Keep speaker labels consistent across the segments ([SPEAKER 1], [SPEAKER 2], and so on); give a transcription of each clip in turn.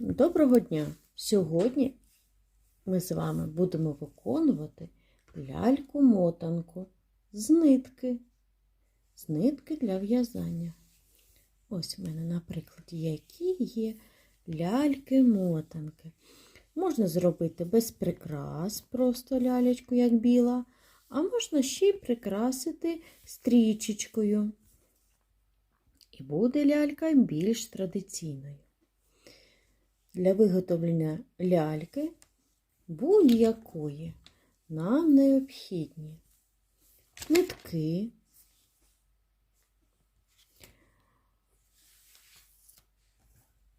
[SPEAKER 1] Доброго дня! Сьогодні ми з вами будемо виконувати ляльку-мотанку з нитки. З нитки для в'язання. Ось в мене, наприклад, які є ляльки-мотанки. Можна зробити без прикрас, просто лялечку, як біла, а можна ще й прикрасити стрічечкою. І буде лялька більш традиційною. Для виготовлення ляльки будь-якої. Нам необхідні нитки,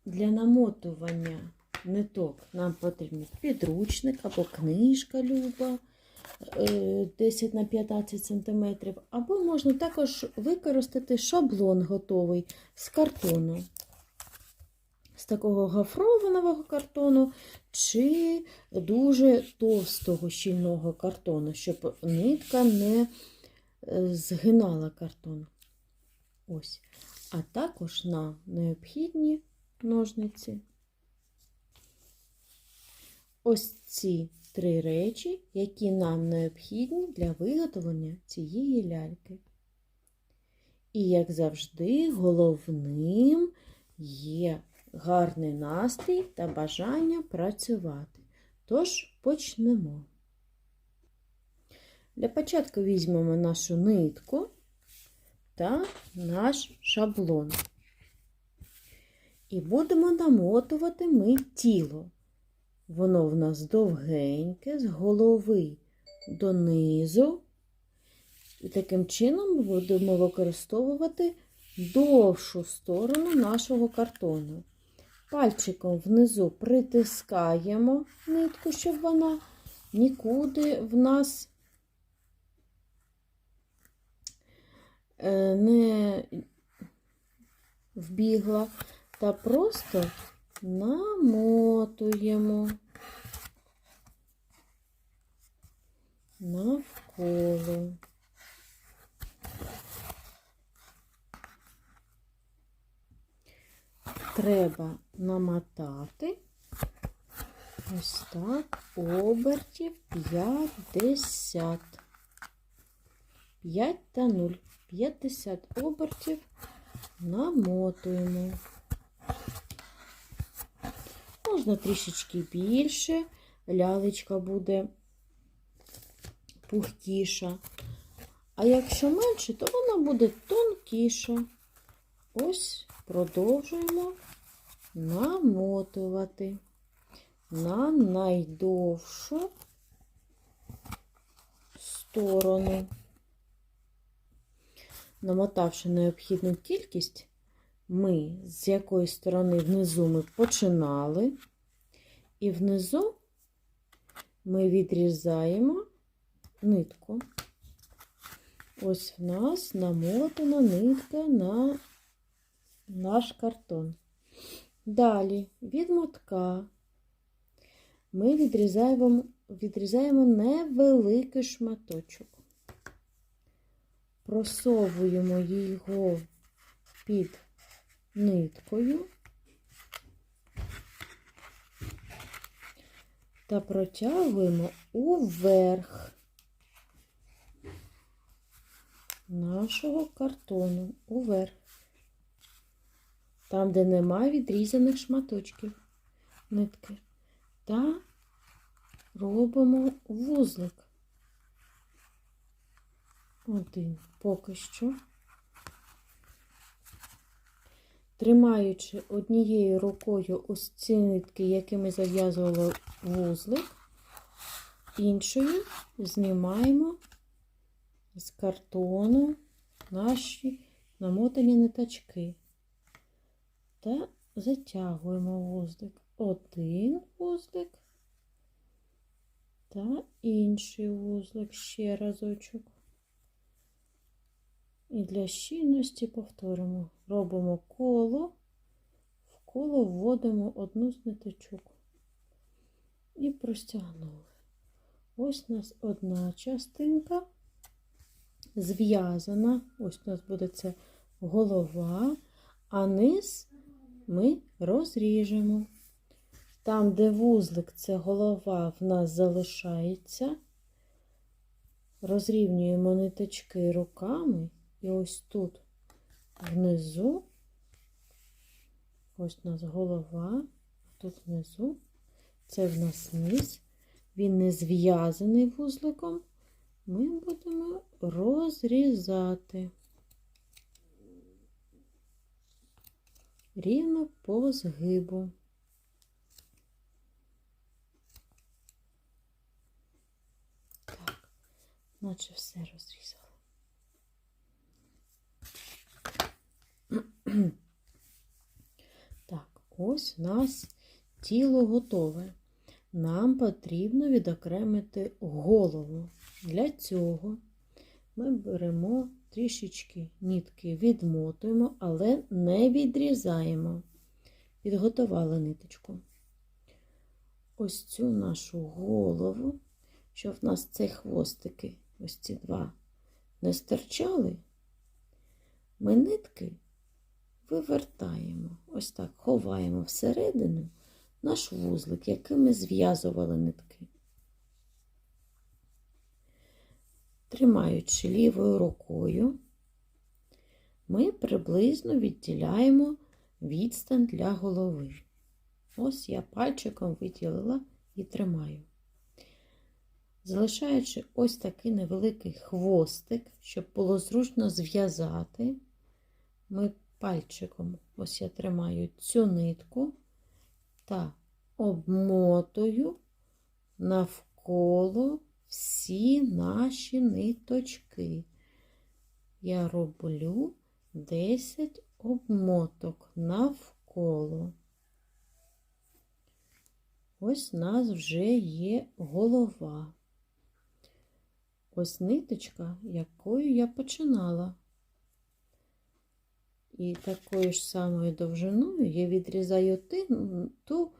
[SPEAKER 1] для намотування ниток нам потрібен підручник або книжка люба е, 10 на 15 см, або можна також використати шаблон готовий з картону з такого гофрованого картону чи дуже товстого щільного картону, щоб нитка не е, згинала картон. Ось. А також нам необхідні ножниці. Ось ці три речі, які нам необхідні для виготовлення цієї ляльки. І, як завжди, головним є гарний настрій та бажання працювати. Тож почнемо. Для початку візьмемо нашу нитку та наш шаблон. І будемо намотувати ми тіло. Воно в нас довгеньке, з голови донизу. І таким чином будемо використовувати довшу сторону нашого картону. Пальчиком внизу притискаємо нитку, щоб вона нікуди в нас е, не вбігла, та просто намотуємо навколо. Треба намотати ось так обертів 50. 5 та 0. 50 обертів намотуємо. Можна трішечки більше, лялечка буде пухкіша. А якщо менше, то вона буде тонкіша. Ось продовжуємо намотувати на найдовшу сторону. Намотавши необхідну кількість, ми з якої сторони внизу ми починали, і внизу ми відрізаємо нитку. Ось в нас намотана нитка на наш картон. Далі від мотка. Ми відрізаємо, відрізаємо невеликий шматочок, просовуємо його під ниткою та протягуємо уверх нашого картону, уверх там, де немає відрізаних шматочків нитки. Та робимо вузлик. Один поки що. Тримаючи однією рукою ось ці нитки, якими зав'язували вузлик, іншою знімаємо з картону наші намотані ниточки та затягуємо вузлик. Один вузлик та інший вузлик ще разочок. І для щільності повторимо. Робимо коло, в коло вводимо одну з ниточок і простягнули. Ось у нас одна частинка зв'язана. Ось у нас буде це голова, а низ ми розріжемо. Там, де вузлик, це голова, в нас залишається. Розрівнюємо ниточки руками. І ось тут внизу, ось у нас голова, тут внизу, це в нас низ. Він не зв'язаний вузликом. Ми будемо розрізати рівно по згибу. Так, наче все розрізали. Так, ось у нас тіло готове. Нам потрібно відокремити голову. Для цього ми беремо трішечки нитки, відмотуємо, але не відрізаємо. Підготували ниточку. Ось цю нашу голову, щоб в нас ці хвостики, ось ці два, не стирчали, ми нитки вивертаємо. Ось так ховаємо всередину наш вузлик, яким ми зв'язували нитки. Тримаючи лівою рукою, ми приблизно відділяємо відстань для голови. Ось я пальчиком виділила і тримаю. Залишаючи ось такий невеликий хвостик, щоб було зручно зв'язати, ми пальчиком, ось я тримаю цю нитку та обмотую навколо всі наші ниточки. Я роблю 10 обмоток навколо. Ось у нас вже є голова. Ось ниточка, якою я починала. І такою ж самою довжиною я відрізаю ту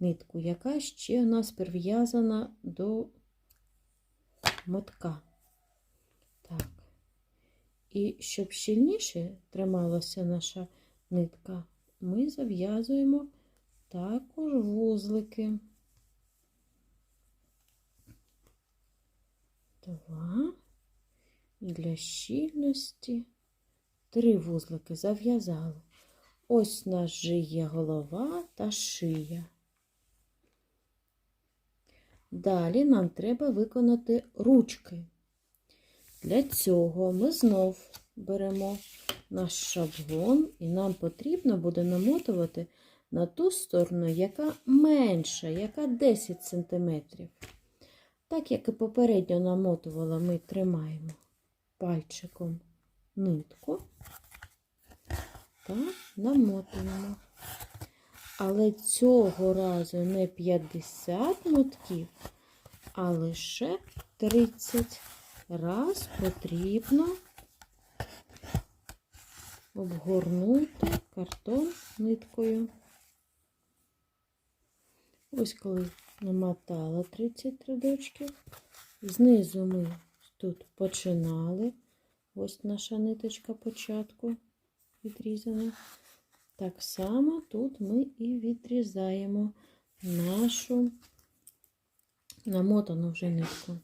[SPEAKER 1] нитку, яка ще у нас прив'язана до мотка. Так. І щоб щільніше трималася наша нитка, ми зав'язуємо також вузлики. Два. І для щільності три вузлики зав'язали. Ось у нас же є голова та шия. Далі нам треба виконати ручки. Для цього ми знов беремо наш шаблон, і нам потрібно буде намотувати на ту сторону, яка менша, яка 10 см. Так як і попередньо намотувала, ми тримаємо пальчиком нитку та намотуємо. Але цього разу не 50 мотків, а лише 30 раз потрібно обгорнути картон ниткою. Ось коли намотала 30 рядочків, знизу ми тут починали. Ось наша ниточка початку відрізана. Так само тут ми і відрізаємо нашу намотану вже нитку.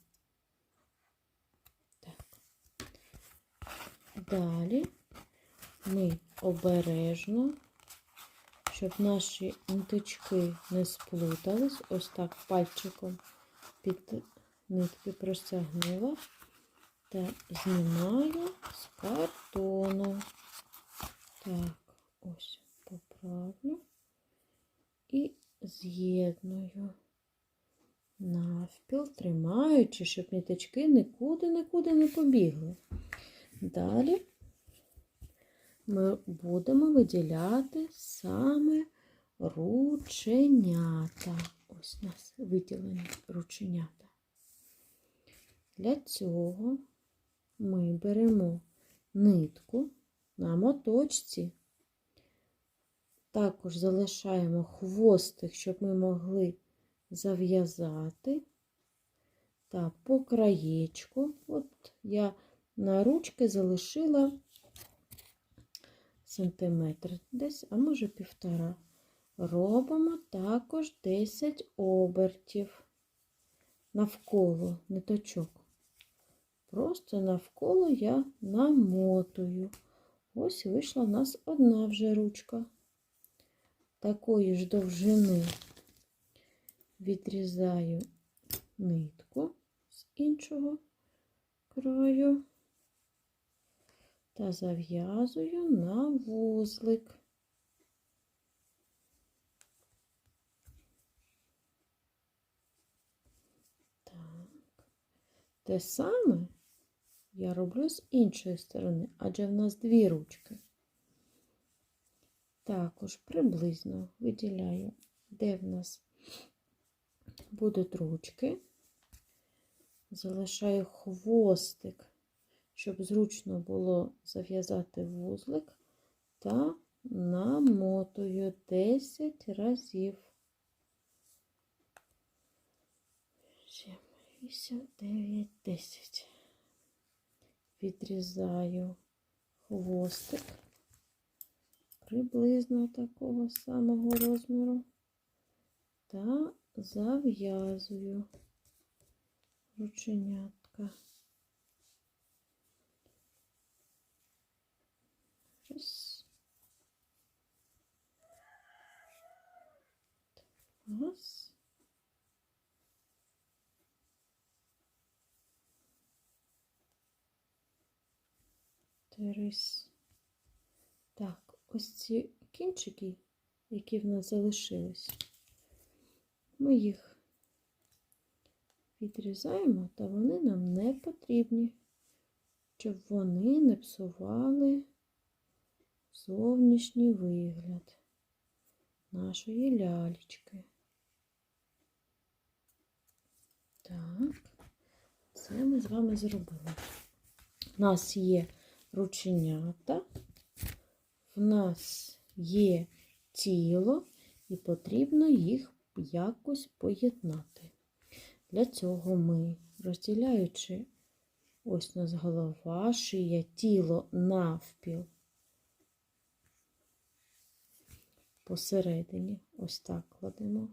[SPEAKER 1] Так. Далі ми обережно, щоб наші ниточки не сплутались, ось так пальчиком під нитки простягнула та знімаю з картону. Так, ось поправлю і з'єдную навпіл, тримаючи, щоб ниточки нікуди-нікуди не побігли. Далі ми будемо виділяти саме рученята. Ось у нас виділені рученята. Для цього ми беремо нитку на моточці, також залишаємо хвостик, щоб ми могли зав'язати та по краєчку. От я на ручки залишила сантиметр десь, а може півтора. робимо також 10 обертів навколо ниточок. Просто навколо я намотую. Ось вийшла в нас одна вже ручка. Такої ж довжини відрізаю нитку з іншого краю та зав'язую на вузлик. Те саме я роблю з іншої сторони, адже в нас дві ручки. Також приблизно виділяю, де в нас будуть ручки. Залишаю хвостик, щоб зручно було зав'язати вузлик та намотую 10 разів. 7, 8, 9, 10. Відрізаю хвостик приблизно такого самого розміру та зав'язую рученятка. Раз. Раз. Трис. Ось ці кінчики, які в нас залишились, ми їх відрізаємо, та вони нам не потрібні, щоб вони не псували зовнішній вигляд нашої лялечки. Так, це ми з вами зробили. У нас є рученята, в нас є тіло, і потрібно їх якось поєднати. Для цього ми, розділяючи ось нас голова, шия, тіло навпіл посередині, ось так кладемо.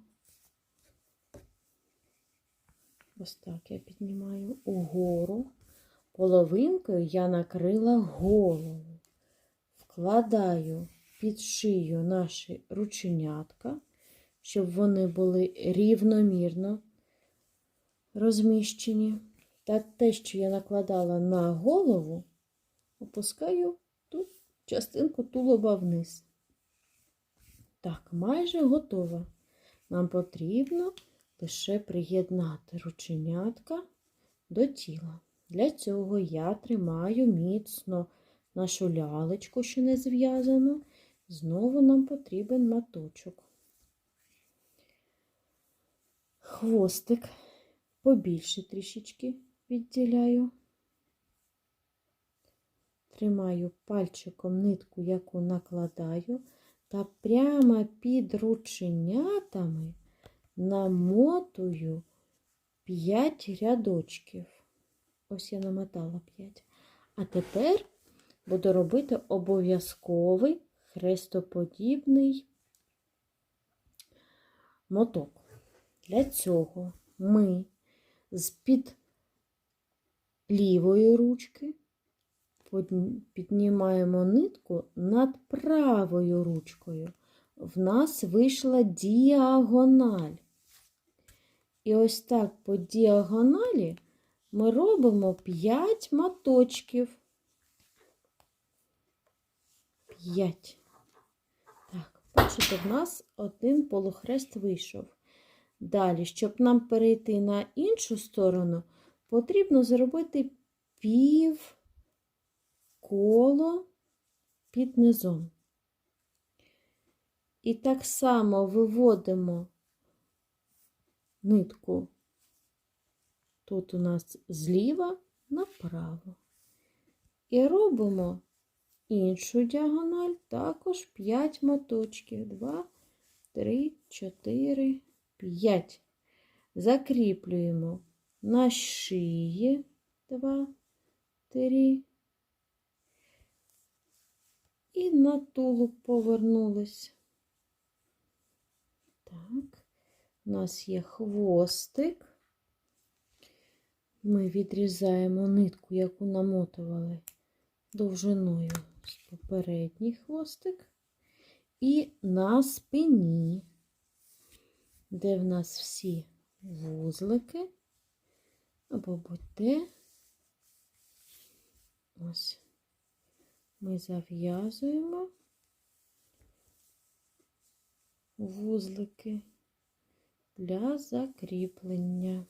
[SPEAKER 1] Ось так я піднімаю угору. Половинкою я накрила голову, вкладаю під шию наші рученятка, щоб вони були рівномірно розміщені. Та те, що я накладала на голову, опускаю тут частинку тулуба вниз. Так, майже готова. Нам потрібно лише приєднати рученятка до тіла. Для цього я тримаю міцно нашу лялечку, що не зв'язану. Знову нам потрібен маточок. Хвостик побільше трішечки відділяю. Тримаю пальчиком нитку, яку накладаю, та прямо під рученятами намотую 5 рядочків. Ось я намотала 5. А тепер буду робити обов'язковий хрестоподібний моток. Для цього ми з-під лівої ручки піднімаємо нитку над правою ручкою. В нас вийшла діагональ. І ось так по діагоналі ми робимо 5 моточків. 5. Так, бачите, в нас один полухрест вийшов. Далі, щоб нам перейти на іншу сторону, потрібно зробити пів коло під низом. І так само виводимо нитку тут у нас зліва направо. І робимо іншу діагональ також 5 моточків. 2, 3, 4, 5. Закріплюємо на шиї 2, 3. І на тулуб повернулись. Так, у нас є хвостик. Ми відрізаємо нитку, яку намотували довжиною попередній хвостик. І на спині, де в нас всі вузлики, або будь-де, ось ми зав'язуємо вузлики для закріплення.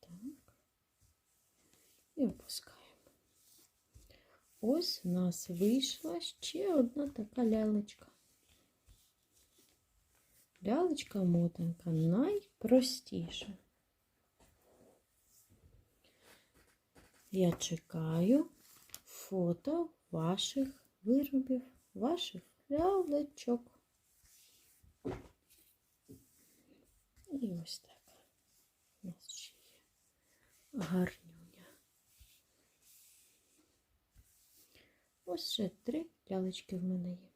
[SPEAKER 1] Так. І опускаємо. Ось у нас вийшла ще одна така лялечка. Лялечка мотанка найпростіша. Я чекаю фото ваших виробів, ваших лялечок. І ось так. У нас ще є гарнюня. Ось ще три лялечки в мене є.